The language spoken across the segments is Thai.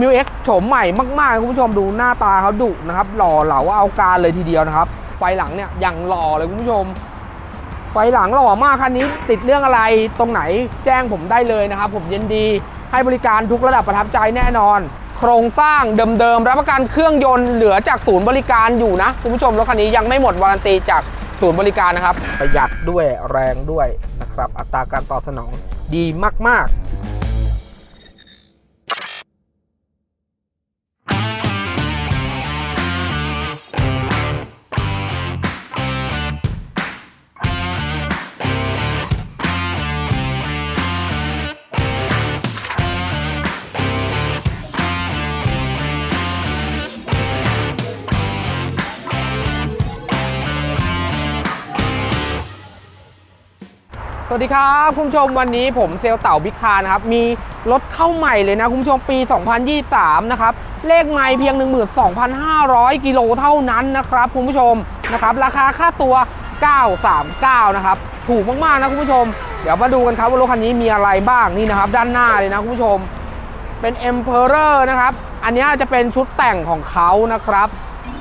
มิวเอ็กโฉมใหม่มากๆ คุณผู้ชมดูหน้าตาเขาดุนะครับ หล่อเหลาเอาการเลยทีเดียวนะครับ ไฟหลังเนี่ยอย่างหล่อเลยคุณผู้ชม ไฟหลังหล่อมากคันนี้ ติดเรื่องอะไรตรงไหนแจ้งผมได้เลยนะครับ ผมยินดีให้บริการทุกระดับประทับใจแน่นอน โครงสร้างเดิมๆรับประกันเครื่องยนต์เหลือจากศูนย์บริการอยู่นะคุณผู้ชมรถคันนี้ยังไม่หมดวารันตีจากศูนย์บริการนะครับ ประหยัดด้วยแรงด้วยนะครับ อัตราการตอบสนองดีมากๆ สวัสดีครับคุณผู้ชมวันนี้ผมเซลเต่าบิ๊กคาร์นะครับ มีรถเข้าใหม่เลยนะคุณผู้ชมปี 2023 นะครับ เลขไม่เพียง 12,500 กิโลเท่านั้นนะครับคุณผู้ชมนะครับ ราคาค่าตัว 939 นะครับ ถูกมาก ๆ นะคุณผู้ชม เดี๋ยวมาดูกันครับว่ารถคันนี้มีอะไรบ้างนี่นะครับ ด้านหน้าเลยนะคุณผู้ชม เป็น Emperor นะครับ อันนี้จะเป็นชุดแต่งของเขานะครับ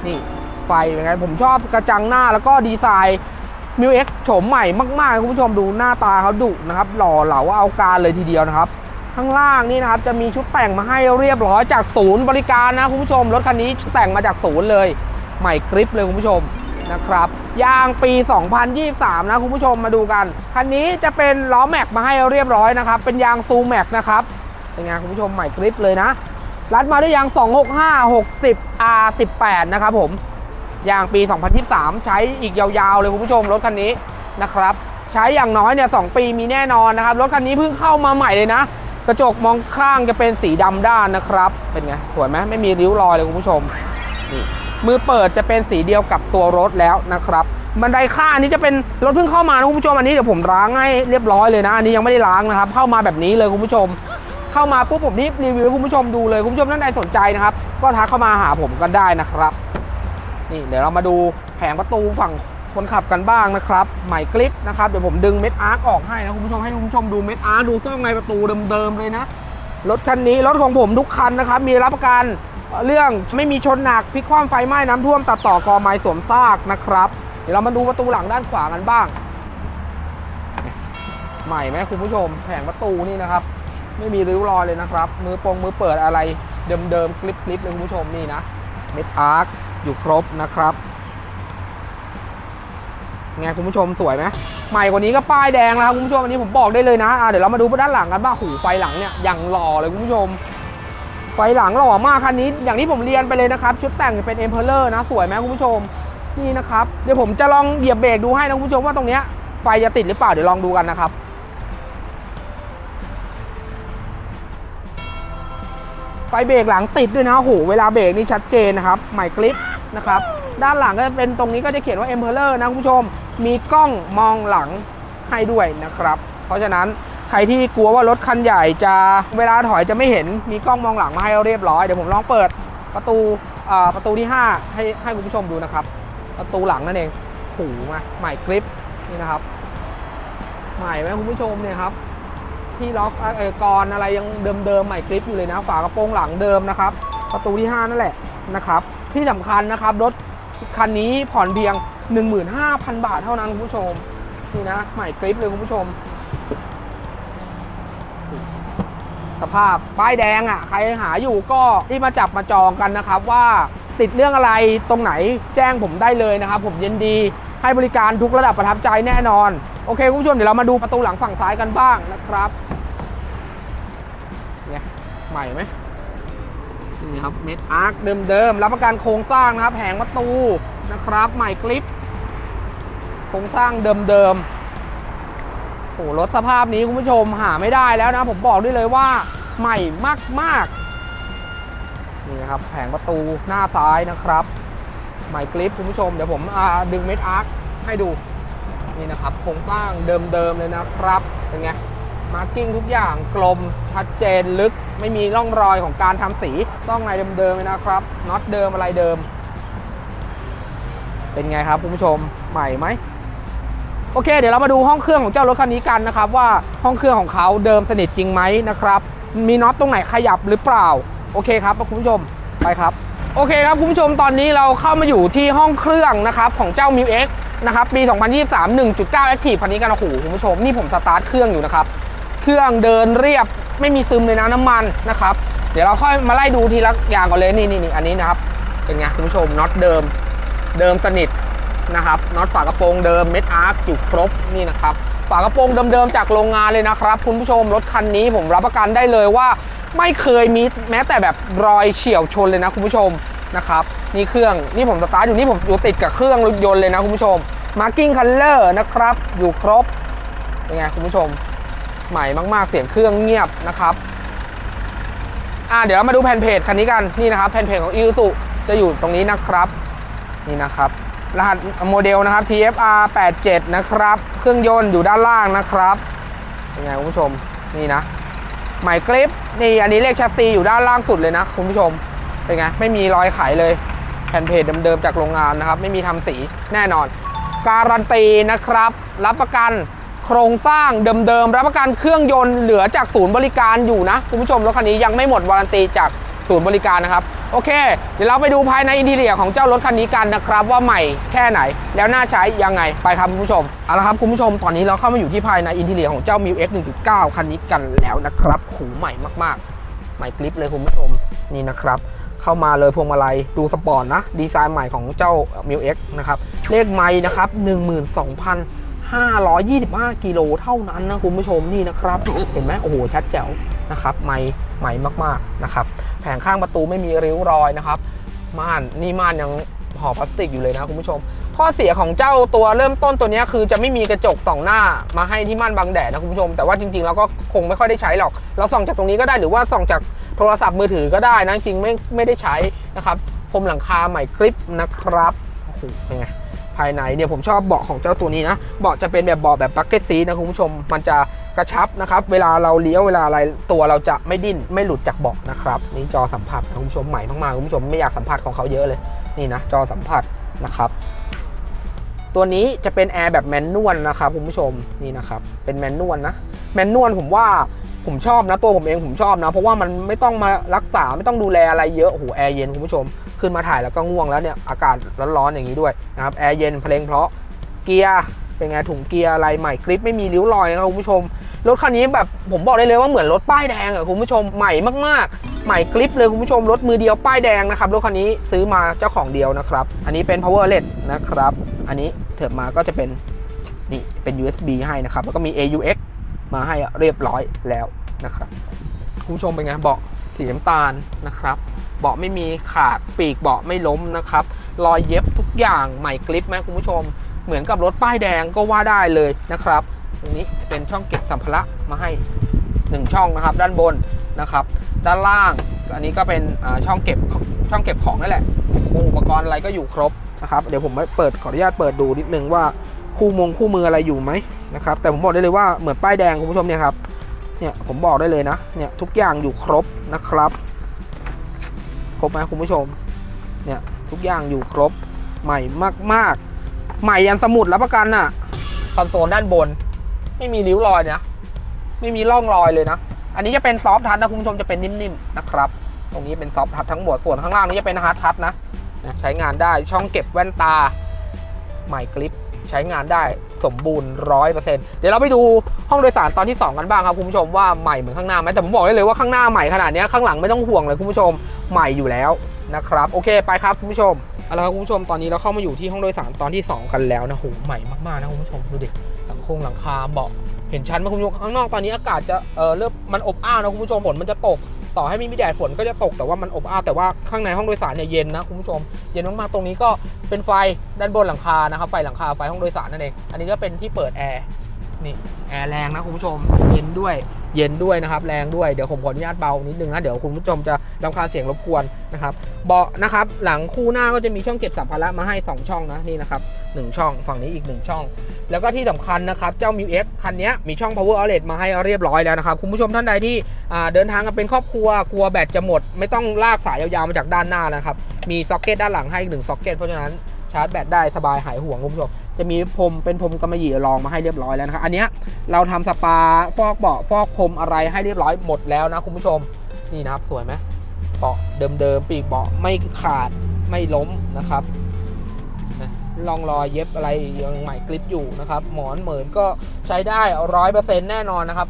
นี่ไฟเป็นไงผมชอบกระจังหน้าแล้วก็ดีไซน์ มิวเอ็กโฉมใหม่มากๆคุณผู้ชมดูหน้าตาเขาดุนะครับ หล่อเหลาเอาการเลยทีเดียวนะครับ ข้างล่างนี่นะครับจะมีชุดแต่งมาให้เรียบร้อยจากศูนย์บริการนะคุณผู้ชมรถคันนี้แต่งมาจากศูนย์เลย ใหม่กริปเลยคุณผู้ชมนะครับยางปี 2023 นะคุณผู้ชมมาดูกัน คันนี้จะเป็นล้อแม็กมาให้เรียบร้อยนะครับ เป็นยางซูแม็กนะครับ เป็นไงคุณผู้ชมใหม่กริปเลยนะ รัดมาด้วยยาง 265 60 R18 นะครับผม ยางปี 2023 ใช้อีกยาวๆเลยคุณผู้ชมรถคันนี้นะครับ ใช้อย่างน้อยเนี่ยสปีมีแน่นอนนะครับ รถคันนี้เพิ่งเข้ามาใหม่เลยนะ กระจกมองข้างจะเป็นสีดำด้านนะครับ เป็นไงสวยไหมไม่มีริ้วรอยเลยคุณผู้ชมนี่มือเปิดจะเป็นสีเดียวกับตัวรถแล้วนะครับ บันไดข้างอันนี้จะเป็นรถเพิ่งเข้ามานะคุณผู้ชมอันนี้เดี๋ยวผมล้างให้เรียบร้อยเลยนะอันนี้ยังไม่ได้ล้างนะครับ เข้ามาแบบนี้เลยคุณผู้ชม เข้ามาปุ๊บผมรีบรีวิวให้คุณผู้ชมดูเลยคุณผู้ชมท่านใดสนใจนะครับ ก็ทักเข้ามาหาผมกันได้นะครับ นี่เดี๋ยวเรามาดูแผงประตูฝั่งคนขับกันบ้างนะครับใหม่กลิปนะครับเดี๋ยวผมดึงเม็ดอาร์คออกให้นะคุณผู้ชมให้คุณผู้ชมดูเม็ดอาร์คดูซ่องในประตูเดิมๆเลยนะรถคันนี้รถของผมทุกคันนะครับมีรับประกันเรื่องไม่มีชนหนักพลิกคว่ำไฟไหม้น้ำท่วมตัดต่อกอไม้สวมซากนะครับ เดี๋ยวเรามาดูประตูหลังด้านขวากันบ้าง ใหม่ไหมคุณผู้ชมแผงประตูนี่นะครับ ไม่มีริ้วรอยเลยนะครับ มือปงมือเปิดอะไรเดิมๆคลิปๆเลยคุณผู้ชมนี่นะเม็ดอาร์ค อยู่ครบนะครับไงคุณผู้ชมสวยไหมใหม่กว่านี้ก็ป้ายแดงแล้วครับคุณผู้ชมอันนี้ผมบอกได้เลยนะะเดี๋ยวเรามาดูด้านหลังกันบ้างหูไฟหลังเนี่ยอย่างหล่อเลยคุณผู้ชม ไฟหลังหล่อมากคันนี้ อย่างที่ผมเรียนไปเลยนะครับ ชุดแต่งเป็นเอ็มเพลเลอร์นะสวยไหมคุณผู้ชมนี่นะครับเดี๋ยวผมจะลองเหยียบเบรกดูให้นะคุณผู้ชมว่าตรงเนี้ยไฟจะติดหรือเปล่าเดี๋ยวลองดูกันนะครับไฟเบรกหลังติดด้วยนะโอ้โหเวลาเบรกนี่ชัดเจนนะครับใหม่คลิป นะครับ ด้านหลังก็จะเป็นตรงนี้ก็จะเขียนว่า e m p e r o r นะคุณผู้ชม มีกล้องมองหลังให้ด้วยนะครับ เพราะฉะนั้นใครที่กลัวว่ารถคันใหญ่จะเวลาถอยจะไม่เห็นมีกล้องมองหลังมาให้เรียบร้อย เดี๋ยวผมลองเปิดประตูประตูที่ 5 ให้ให้คุณผู้ชมดูนะครับ ประตูหลังนั่นเองหูมาใหม่คลิปนี่นะครับ ใหม่ไหมคุณผู้ชมเนี่ยครับ ที่ล็อกเออกรอะไรยังเดิมๆใหม่คลิปอยู่เลยนะ ฝากระโปรงหลังเดิมนะครับ ประตูที่ 5 นั่นแหละนะครับ ที่สำคัญนะครับ รถคันนี้ผ่อนเพียง 15,000 บาทเท่านั้นคุณผู้ชม นี่นะ ใหม่คลิปเลยคุณผู้ชม สภาพป้ายแดงอะ ใครหาอยู่ก็ที่มาจับมาจองกันนะครับว่าติดเรื่องอะไรตรงไหนแจ้งผมได้เลยนะครับ ผมยินดีให้บริการทุกระดับประทับใจแน่นอน โอเคคุณผู้ชมเดี๋ยวเรามาดูประตูหลังฝั่งซ้ายกันบ้างนะครับเนี่ยใหม่ไหม นี่ครับเม็ดอาร์คเดิมๆรับประกันโครงสร้างนะครับแผงประตูนะครับใหม่กลิปโครงสร้างเดิมๆโอ้โหรถสภาพนี้คุณผู้ชมหาไม่ได้แล้วนะผมบอกได้เลยว่าใหม่มากๆนี่นะครับแผงประตูหน้าซ้ายนะครับ ใหม่กลิปคุณผู้ชมเดี๋ยวผมดึงเม็ดอาร์คให้ดูนี่นะครับโครงสร้างเดิมๆเลยนะครับเป็นไง มาร์กิ้งทุกอย่างกลมชัดเจนลึก ไม่มีร่องรอยของการทำสี ต้องในเดิมๆเลยนะครับน็อตเดิมอะไรเดิม เป็นไงครับคุณผู้ชมใหม่ไหมโอเค เดี๋ยวเรามาดูห้องเครื่องของเจ้ารถคันนี้กันนะครับ ว่าห้องเครื่องของเขาเดิมสนิทจริงไหมนะครับ มีน็อตตรงไหนขยับหรือเปล่า โอเคครับคุณผู้ชมไปครับ โอเคครับคุณผู้ชมตอนนี้เราเข้ามาอยู่ที่ห้องเครื่องนะครับของเจ้า m ิว X นะครับปี 2023 1.9 Active คันนี้กันโอ้โหคุณผู้ชมนี่ผมสตาร์ทเครื่องอยู่นะครับ รื่องเดินเรียบไม่มีซึมเลยนะน้ำมันนะครับ เดี๋ยวเราค่อยมาไล่ดูทีละอย่างก่อนเลยนี่นี่นี่อันนี้นะครับเป็นไงคุณผู้ชมน็อตเดิมเดิมสนิทนะครับน็อตฝากระโปรงเดิมเม็ดอาร์คอยู่ครบนี่นะครับฝากระโปรงเดิมๆจากโรงงานเลยนะครับ คุณผู้ชมรถคันนี้ผมรับประกันได้เลยว่า ไม่เคยมีแม้แต่แบบรอยเฉี่ยวชนเลยนะคุณผู้ชมนะครับนี่เครื่องนี่ผมสตาร์ทอยู่นี่ผมอยู่ติดกับเครื่องรถยนต์เลยนะคุณผู้ชม Marking Color นะครับอยู่ครบเป็นไงคุณผู้ชม ใหม่มาก ๆ เสียงเครื่องเงียบนะครับอ่าเดี๋ยวเรามาดูแผ่นเพจคันนี้กันนี่นะครับแผ่นเพจของ i ิ s u จะอยู่ตรงนี้นะครับนี่นะครับรหัสโมเดลนะครับ TFR 87 นะครับ เครื่องยนต์อยู่ด้านล่างนะครับเป็นไงคุณผู้ชมนี่นะหมายกริปนี่อันนี้เลขแชสซีอยู่ด้านล่างสุดเลยนะคุณผู้ชมเป็นไงไม่มีรอยไขเลยแผ่นเพจเดิมๆจากโรงงานนะครับ ไม่มีทำสีแน่นอน การันตีนะครับ รับประกัน โครงสร้างเดิมๆรับประกันเครื่องยนต์เหลือจากศูนย์บริการอยู่นะคุณผู้ชมรถคันนี้ยังไม่หมดวารันตีจากศูนย์บริการนะครับโอเค เดี๋ยวเราไปดูภายในอินทีเรียของเจ้ารถคันนี้กันนะครับ ว่าใหม่แค่ไหน แล้วน่าใช้ยังไงไปครับคุณผู้ชมเอาละครับคุณผู้ชมตอนนี้เราเข้ามาอยู่ที่ภายในอินทีเรียของเจ้า m ิว X 1.9คันนี้กันแล้วนะครับหูใหม่มากๆ ใหม่กริปเลยคุณผู้ชมนี่นะครับเข้ามาเลยพวงมาลัยดูสปอร์ตนะ ดีไซน์ใหม่ของเจ้า m ิว X นะครับเลขไม้นะครับ 525 กิโลเท่านั้นนะคุณผู้ชมนี่นะครับ เห็นไหมโอ้โหชัดแจ๋วนะครับไม้ใหม่มากๆนะครับแผงข้างประตูไม่มีริ้วรอยนะครับม่านนี่ม่านยังห่อพลาสติกอยู่เลยนะคุณผู้ชม ข้อเสียของเจ้าตัวเริ่มต้นตัวนี้คือจะไม่มีกระจกสองหน้ามาให้ที่ม่านบังแดดนะคุณผู้ชม แต่ว่าจริงๆเราก็คงไม่ค่อยได้ใช้หรอก เราส่องจากตรงนี้ก็ได้หรือว่าส่องจากโทรศัพท์มือถือก็ได้นะจริงไม่ไม่ได้ใช้นะครับพรมหลังคาใหม่กริปนะครับโอ้โหเป็นไง ภายในเนี่ยผมชอบเบาะของเจ้าตัวนี้นะเบาะจะเป็นแบบเบาะแบบบักเก็ตซีนะคุณผู้ชม มันจะกระชับนะครับ เวลาเราเลี้ยวเวลาอะไรตัวเราจะไม่ดิ้นไม่หลุดจากเบาะนะครับนี่จอสัมผัสนะคุณผู้ชมใหม่มากๆคุณผู้ชมไม่อยากสัมผัสของเขาเยอะเลยนี่นะจอสัมผัสนะครับตัวนี้จะเป็นแอร์แบบแมนนวลนะครับคุณผู้ชมนี่นะครับเป็นแมนนวลนะแมนนวลผมว่า ผมชอบนะตัวผมเองผมชอบนะ เพราะว่ามันไม่ต้องมารักษาไม่ต้องดูแลอะไรเยอะโอ้โหแอร์เย็นคุณผู้ชม ขึ้นมาถ่ายแล้วก็ง่วงแล้วเนี่ยอากาศร้อนๆอย่างนี้ด้วยนะครับแอร์เย็นเพลงเพราะเกียร์เป็นไงถุงเกียร์อะไรใหม่คลิปไม่มีริ้วรอยนะครับคุณผู้ชมรถคันนี้แบบผมบอกได้เลยว่าเหมือนรถป้ายแดงอะคุณผู้ชมใหม่มากๆ ใหม่คลิปเลยคุณผู้ชมรถมือเดียวป้ายแดงนะครับรถคันนี้ซื้อมาเจ้าของเดียวนะครับ อันนี้เป็น power led นะครับ อันนี้เถิบมาก็จะเป็นนี่เป็น USB ให้นะครับแล้วก็มี AUX มาให้เรียบร้อยแล้วนะครับคุณผู้ชมเป็นไงเบาะสีน้ำตาลนะครับ เบาะไม่มีขาดปีกเบาะไม่ล้มนะครับ รอยเย็บทุกอย่างใหม่กริปไหมคุณผู้ชม เหมือนกับรถป้ายแดงก็ว่าได้เลยนะครับตรงนี้เป็นช่องเก็บสัมภาระมาให้ 1 ช่องนะครับ ด้านบนนะครับ ด้านล่างอันนี้ก็เป็นอ่าช่องเก็บช่องเก็บของนั่นแหละอุปกรณ์อะไรก็อยู่ครบนะครับ เดี๋ยวผมไปเปิดขออนุญาตเปิดดูนิดนึงว่า คู่มงคู่มืออะไรอยู่ไหมนะครับแต่ผมบอกได้เลยว่าเหมือนป้ายแดงคุณผู้ชมเนี่ยครับเนี่ยผมบอกได้เลยนะเนี่ยทุกอย่างอยู่ครบนะครับครบไหมคุณผู้ชมเนี่ยทุกอย่างอยู่ครบใหม่มากๆ ใหม่ยันสมุดรับประกันน่ะคอนโซลด้านบน ไม่มีริ้วรอยนะไม่มีร่องรอยเลยนะ อันนี้จะเป็นซอฟท์ทัชนะคุณผู้ชมจะเป็นนิ่มๆนะครับ ตรงนี้เป็นซอฟท์ทัชทั้งหมดส่วนข้างล่างนี้จะเป็นฮาร์ดทัชนะนะใช้งานได้ช่องเก็บแว่นตาใหม่กริป ใช้งานได้สมบูรณ์ร้อยเปอร์เซ็นต์เดี๋ยวเราไปดูห้องโดยสารตอนที่ 2 กันบ้างครับคุณผู้ชมว่าใหม่เหมือนข้างหน้าไหมแต่ผมบอกได้เลยว่าข้างหน้าใหม่ขนาดนี้ข้างหลังไม่ต้องห่วงเลยคุณผู้ชมใหม่อยู่แล้วนะครับโอเคไปครับคุณผู้ชมเอาละครับคุณผู้ชมตอนนี้เราเข้ามาอยู่ที่ห้องโดยสารตอนที่ 2 กันแล้วนะโหใหม่มากๆนะคุณผู้ชมดูดิหลังคงหลังคาเบาะ เห็นชัดไหมคุณผู้ชมข้างนอกตอนนี้อากาศจะเออเริ่มมันอบอ้าวนะคุณผู้ชมฝนมันจะตก ต่อให้ไม่มีแดดฝนก็จะตกแต่ว่ามันอบอ้าวแต่ว่าข้างในห้องโดยสารเนี่ยเย็นนะคุณผู้ชม เย็นมากๆตรงนี้ก็เป็นไฟด้านบนหลังคานะครับไฟหลังคาไฟห้องโดยสารนั่นเองอันนี้ก็เป็นที่เปิดแอร์นี่แอร์แรงนะคุณผู้ชมเย็นด้วยเย็นด้วยนะครับแรงด้วยเดี๋ยวผมขออนุญาตเบานิดนึงนะเดี๋ยวคุณผู้ชมจะ รำคาเสียงรบกวนนะครับเบาะนะครับหลังคู่หน้าก็จะมีช่องเก็บสัมภาระมาให้ 2 ช่องนะนี่นะครับหนึ่งช่องฝั่งนี้อีก 1 ช่อง แล้วก็ที่สำคัญนะครับเจ้า m ิว X คันนี้มีช่อง power outlet มาให้เรียบร้อยแล้วนะครับ คุณผู้ชมท่านใดที่เดินทางกันเป็นครอบครัวกลัวแบตจะหมด ไม่ต้องลากสายยาวๆมาจากด้านหน้านะครับ มีซ็อกเก็ตด้านหลังให้อีกหนึ่งซ็อกเก็ตเพราะฉะนั้นชาร์จแบตได้สบายหายห่วงคุณผู้ชมจะมีพรมเป็นพรมกำมะหยี่รองมาให้เรียบร้อยแล้วนะครับ อันนี้เราทำสปาฟอกเบาะฟอกพรมอะไรให้เรียบร้อยหมดแล้วนะคุณผู้ชมนี่นะครับสวยไหม เบาะเดิมๆปีกเบาะไม่ขาดไม่ล้มนะครับลองรอยเย็บอะไรยังใหม่กริปอยู่นะครับ หมอนเหมือนก็ใช้ได้ร้อยเปอร์เซ็นต์แน่นอนนะครับ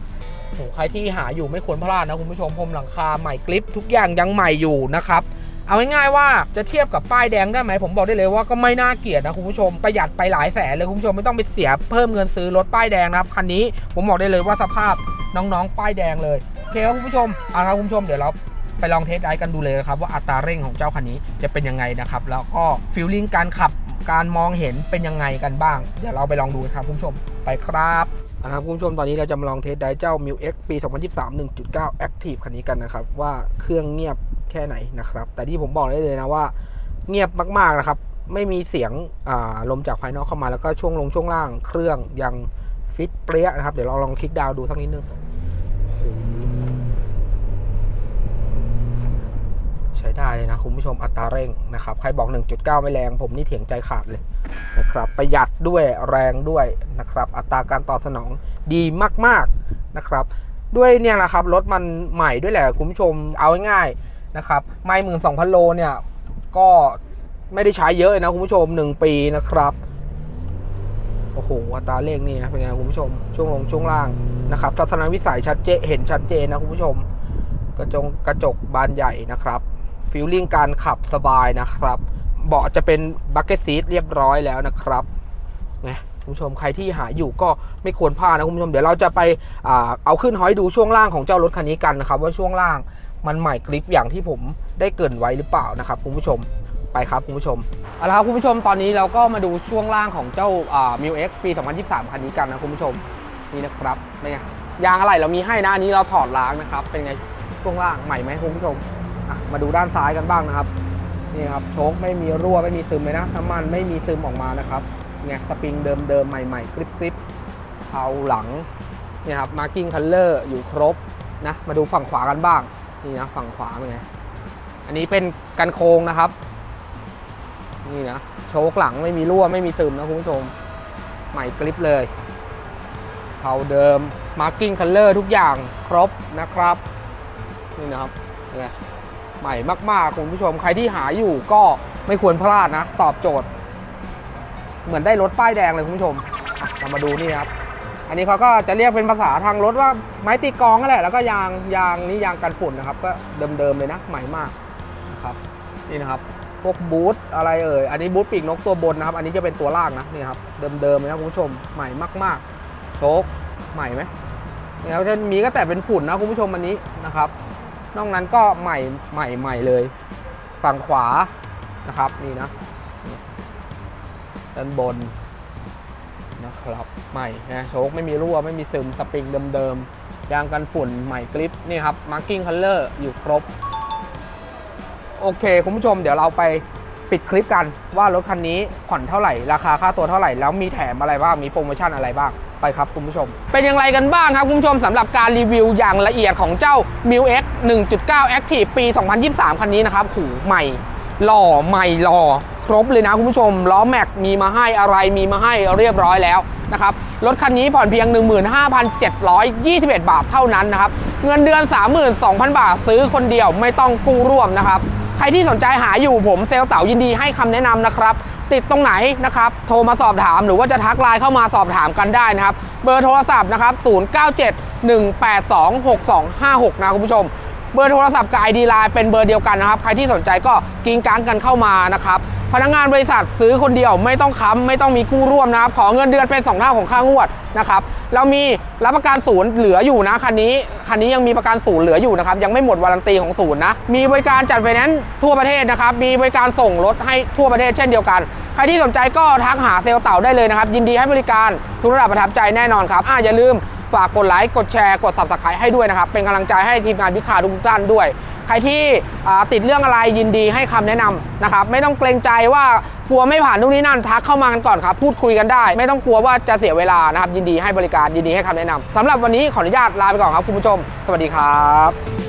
โหใครที่หาอยู่ไม่ควรพลาดนะคุณผู้ชมพรมหลังคาใหม่กริปทุกอย่างยังใหม่อยู่นะครับ เอาง่ายๆว่าจะเทียบกับป้ายแดงได้ไหมผมบอกได้เลยว่าก็ไม่น่าเกลียดนะคุณผู้ชมประหยัดไปหลายแสนเลยคุณผู้ชมไม่ต้องไปเสียเพิ่มเงินซื้อรถป้ายแดงนะครับคันนี้ผมบอกได้เลยว่าสภาพน้องๆป้ายแดงเลยโอเคครับคุณผู้ชมเอาละครับคุณผู้ชมเดี๋ยวเรา ไปลองเทสไดรฟ์กันดูเลยนะครับว่าอัตราเร่งของเจ้าคันนี้จะเป็นยังไงนะครับ แล้วก็ฟิลลิ่งการขับการมองเห็นเป็นยังไงกันบ้าง เดี๋ยวเราไปลองดูครับคุณผู้ชมไปครับเอาละครับคุณผู้ชมตอนนี้เราจะมาลองเทสไดรฟ์เจ้า m i l X ปี 2023 1.9 Active คันนี้กันนะครับ ว่าเครื่องเงียบแค่ไหนนะครับ แต่ที่ผมบอกได้เลยนะว่า เงียบมากๆนะครับ ไม่มีเสียงลมจากภายนอกเข้ามาแล้วก็ช่วงลงช่วงล่างเครื่องยังฟิตเปรี้ยนะครับ เดี๋ยวเราลองคลิกดาวดูสักนิดนึงโอ้โหใช้ ได้เลยนะคุณผู้ชมอัตราเร่งนะครับใครบอก 1.9 ไม่แรงผมนี่เถียงใจขาดเลยนะครับประหยัดด้วยแรงด้วยนะครับอัตราการตอบสนองดีมากๆนะครับ ด้วยเนี่ยแหละครับรถมันใหม่ด้วยแหละคุณผู้ชมเอาง่ายๆนะครับไม่หมื่นสองพันโลเนี่ยก็ไม่ได้ใช้เยอะนะคุณผู้ชม 1 ปีนะครับโอ้โหอัตราเร่งนี่เป็นไงคุณผู้ชม ช่วงลงช่วงล่างนะครับทัศนวิสัยชัดเจนเห็นชัดเจนนะคุณผู้ชม กระจงกระจกบานใหญ่นะครับ ฟิลลิ่งการขับสบายนะครับ เบาะจะเป็นบักเก็ตซีทเรียบร้อยแล้วนะครับนะคุณผู้ชมใครที่หาอยู่ก็ไม่ควรพลาดนะคุณผู้ชมเดี๋ยวเราจะไปอเอาขึ้นหอยดูช่วงล่างของเจ้ารถคันนี้กันนะครับ ว่าช่วงล่างมันใหม่กริปอย่างที่ผมได้เกินไว้หรือเปล่านะครับคุณผู้ชมไปครับคุณผู้ชมเอาละครับคุณผู้ชมตอนนี้เราก็มาดูช่วงล่างของเจ้ามิวเอ็กปี 2023 คันนี้กันนะคุณผู้ชมนี่นะครับเป็นไงยางอะไรเรามีให้นะอันนี้เราถอดล้างนะครับ เป็นไงช่วงล่างใหม่ไหมคุณผู้ชม อะมาดูด้านซ้ายกันบ้างนะครับนี่ครับโชคไม่มีรั่วไม่มีซึมเลยนะน้ำมันไม่มีซึมออกมานะครับเนี่ยสปริงเดิมๆใหม่ๆกริบๆเผาหลังเนี่ยครับมาร์กิ้งคัลเลอร์อยู่ครบนะมาดูฝั่งขวากันบ้างนี่นะฝั่งขวาเป็นไงอันนี้เป็นกันโค้งนะครับ นี่นะโชคหลังไม่มีรั่วไม่มีซึมนะคุณผู้ชมใหม่กริปเลยเผาเดิมมาร์กิ้งคัลเลอร์ทุกอย่างครบนะครับนี่นะครับเป็นไง ใหม่มาก ๆ คุณผู้ชมใครที่หาอยู่ก็ไม่ควรพลาดนะ ตอบโจทย์ เหมือนได้รถป้ายแดงเลยคุณผู้ชมเรามาดูนี่ครับ อันนี้เขาก็จะเรียกเป็นภาษาทางรถว่าไม้ตีกองนั่นแหละแล้วก็ยางยางนี่ยางกันฝุ่นนะครับ ก็เดิมๆเลยนะใหม่มากนะครับนี่นะครับพวกบูทอะไรเอ่ย อันนี้บูทปีกนกตัวบนนะครับ อันนี้จะเป็นตัวล่างนะนี่ครับเดิมๆเลยนะคุณผู้ชมใหม่มากๆโชคใหม่ไหมนี่ครับจะมีก็แต่เป็นฝุ่นนะคุณผู้ชมอันนี้นะครับ นอกนั้นก็ใหม่ใหม่ใหม่เลย ฝั่งขวานะครับนี่นะด้านบนนะครับใหม่นะโชคไม่มีรั่วไม่มีซึมสปริงเดิมๆยางกันฝุ่นใหม่กริปนี่ครับมาร์กิ้งคัลเลอร์อยู่ครบ โอเค คุณผู้ชมเดี๋ยวเราไป ปิดคลิปกันว่ารถคันนี้ผ่อนเท่าไหร่ ราคาค่าตัวเท่าไหร่ แล้วมีแถมอะไรบ้าง มีโปรโมชั่นอะไรบ้าง ไปครับคุณผู้ชม เป็นอย่างไรกันบ้างครับคุณผู้ชมสำหรับการรีวิวอย่างละเอียดของเจ้า m i l X 1.9 Active ปี 2023 คันนี้นะครับหูใหม่ หล่อใหม่หล่อครบเลยนะคุณผู้ชมล้อแม็กมีมาให้อะไรมีมาให้เรียบร้อยแล้วนะครับรถคันนี้ผ่อนเพียง 15,721 บาทเท่านั้นนะครับเงินเดือน 32,000 บาทซื้อคนเดียวไม่ต้องกู้ร่วมนะครับ ใครที่สนใจหาอยู่ผมเซลเต่ายินดีให้คำแนะนำนะครับ ติดตรงไหนนะครับ โทรมาสอบถามหรือว่าจะทักไลน์เข้ามาสอบถามกันได้นะครับ เบอร์โทรศัพท์นะครับ 0971826256 นะคุณผู้ชม เบอร์โทรศัพท์กับ ID Line เป็นเบอร์เดียวกันนะครับใครที่สนใจก็กิงกังกันเข้ามานะครับพนักงานบริษัทซื้อคนเดียวไม่ต้องค้ำไม่ต้องมีกู้ร่วมนะครับขอเงินเดือนเป็น2เท่าของค่างวดนะครับเรามีรับประกันศูนย์เหลืออยู่นะคันนี้คันนี้ยังมีประกันศูนย์เหลืออยู่นะครับยังไม่หมดวารันตีของศูนย์นะมีบริการจัดไฟแนนซ์ทั่วประเทศนะครับมีบริการส่งรถให้ทั่วประเทศเช่นเดียวกัน ใครที่สนใจก็ทักหาเซลล์เต่าได้เลยนะครับยินดีให้บริการทุกระดับประทับใจแน่นอนครับอะอย่าลืม ฝากกดไลค์กดแชร์กด subscribe ให้ด้วยนะครับ เป็นกำลังใจให้ทีมงานพิคาทุกท่านด้วย ใครที่ติดเรื่องอะไรยินดีให้คำแนะนำนะครับ ไม่ต้องเกรงใจว่ากลัวไม่ผ่านนู่นนี่นั่นทักเข้ามากันก่อนครับ พูดคุยกันได้ ไม่ต้องกลัวว่าจะเสียเวลานะครับ ยินดีให้บริการยินดีให้คำแนะนำสำหรับวันนี้ขออนุญาตลาไปก่อนครับคุณผู้ชม สวัสดีครับ